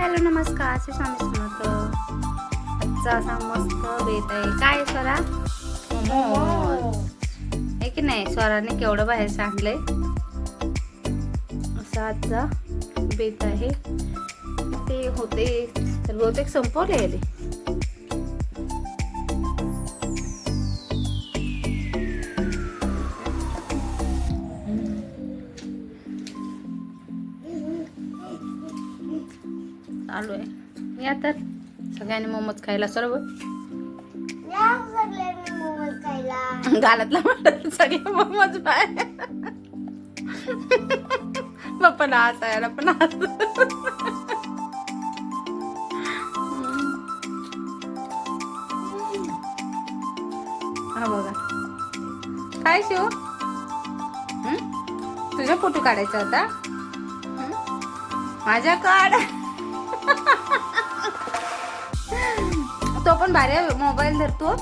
Hello नमस्कार. श्री स्वामी समर्थ आजचा असा मस्त बेत आहे. काय स्वरा? आहे की नाही? स्वराने केवढं बाहेर सांडलंय असा आजचा बेत आहे. ते होते. तर बहुतेक संपवले गेले चालू आहे या तर सगळ्यांनी मोमोज खायला सर्व. घालतला म्हणत सगळे मोमोज बाय पप्पाला हसायला पण हस हा बघा. काय शिव? तुझा फोटो काढायचा होता? माझ्या काढ. तो पण भारी मोबाईल धरतो.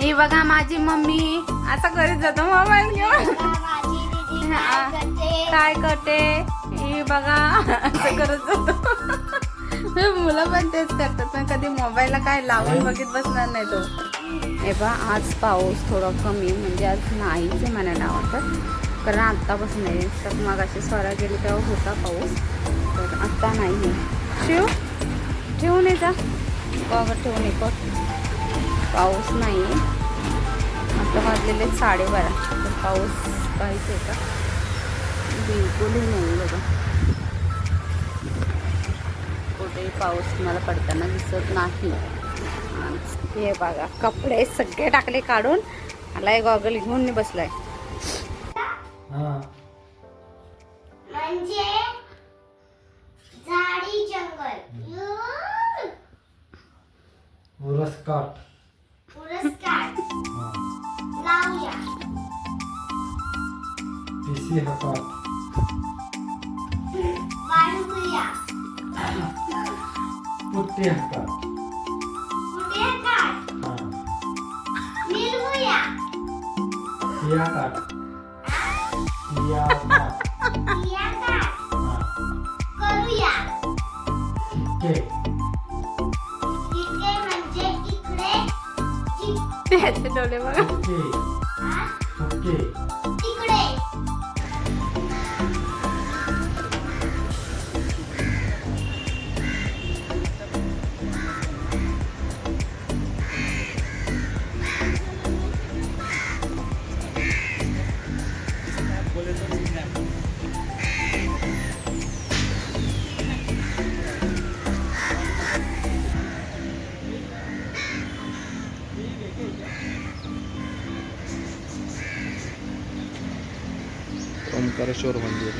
हे बघा माझी मम्मी असं करत जातो मोबाईल घेऊन. काय करते? हे बघा असं करत जातो. मुलं पण तेच करतात पण कधी मोबाईलला काय लावून बघित बसणार नाही तो. हे बा आज पाऊस थोडा कमी म्हणजे आज नाहीच म्हणायला वाटत कारण आत्तापासून नाही तर मग अशी स्वरा गेली तेव्हा होता पाऊस. तर आत्ता नाही आहे शिव ठेवून ये जा. गॉगल ठेवून ये बघ पाऊस नाही आहे आता वाजलेले साडेबारा. तर पाऊस काहीच आहे का? बिलकुलही नाही बघा. कुठेही पाऊस मला पडताना दिसत नाही. हे बघा कपडे सगळे टाकले काढून. आलाय गॉगल घेऊन बसलाय. उरसकाट पुरस्कार. लावूया. पिसी वाढवूया. पुट्टी मिळवूया. काट पिया काट เปลี่ยนเป็นโดเรมอน 토끼 토끼 ओंकारेश्वर मंदिर